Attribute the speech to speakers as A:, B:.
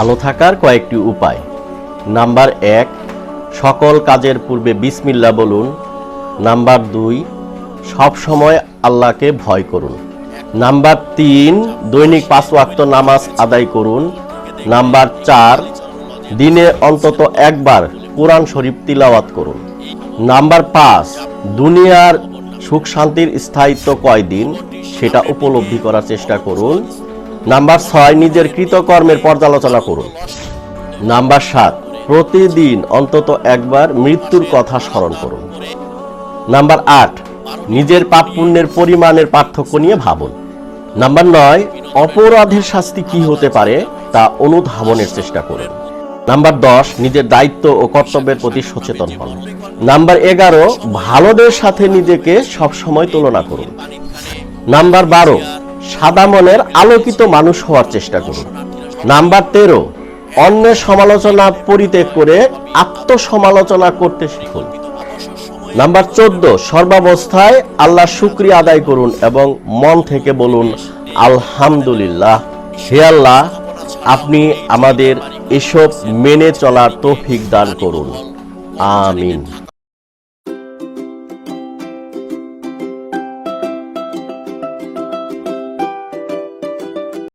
A: ভালো থাকার কয়েকটি উপায়। নাম্বার এক, সকল কাজের পূর্বে বিসমিল্লা বলুন। নাম্বার দুই, সব সময় আল্লাহকে ভয় করুন। নাম্বার তিন, দৈনিক পাঁচ ওয়াক্ত নামাজ আদায় করুন। নাম্বার চার, দিনে অন্তত একবার কোরআন শরীফ তিলাওয়াত করুন। নাম্বার পাঁচ, দুনিয়ার সুখ শান্তির স্থায়িত্ব কয়দিন সেটা উপলব্ধি করার চেষ্টা করুন। নাম্বার ছয়, নিজের কৃতকর্মের পর্যালোচনা করুন। নাম্বার সাত, প্রতিদিন অন্তত একবার মৃত্যুর কথা স্মরণ করুন। নাম্বার আট, নিজের পাপ পুণ্যের পরিমাণের পার্থক্য নিয়ে ভাবুন। নাম্বার নয়, অপরাধের শাস্তি কি হতে পারে তা অনুধাবনের চেষ্টা করুন। নাম্বার দশ, নিজের দায়িত্ব ও কর্তব্যের প্রতি সচেতন হন। নাম্বার এগারো, ভালোদের সাথে নিজেকে সবসময় তুলনা করুন। নাম্বার বারো সাদা মনের আলোকিত মানুষ হওয়ার চেষ্টা করুন। নাম্বার তেরো, অন্যের সমালোচনা পরিত্যাগ করে আত্মসমালোচনা করতে শিখুন। নাম্বার চোদ্দ, সর্বাবস্থায় আল্লাহ শুক্রিয়া আদায় করুন এবং মন থেকে বলুন, আলহামদুলিল্লাহ, হে আল্লাহ, আপনি আমাদের এসব মেনে চলার তৌফিক দান করুন। আমিন।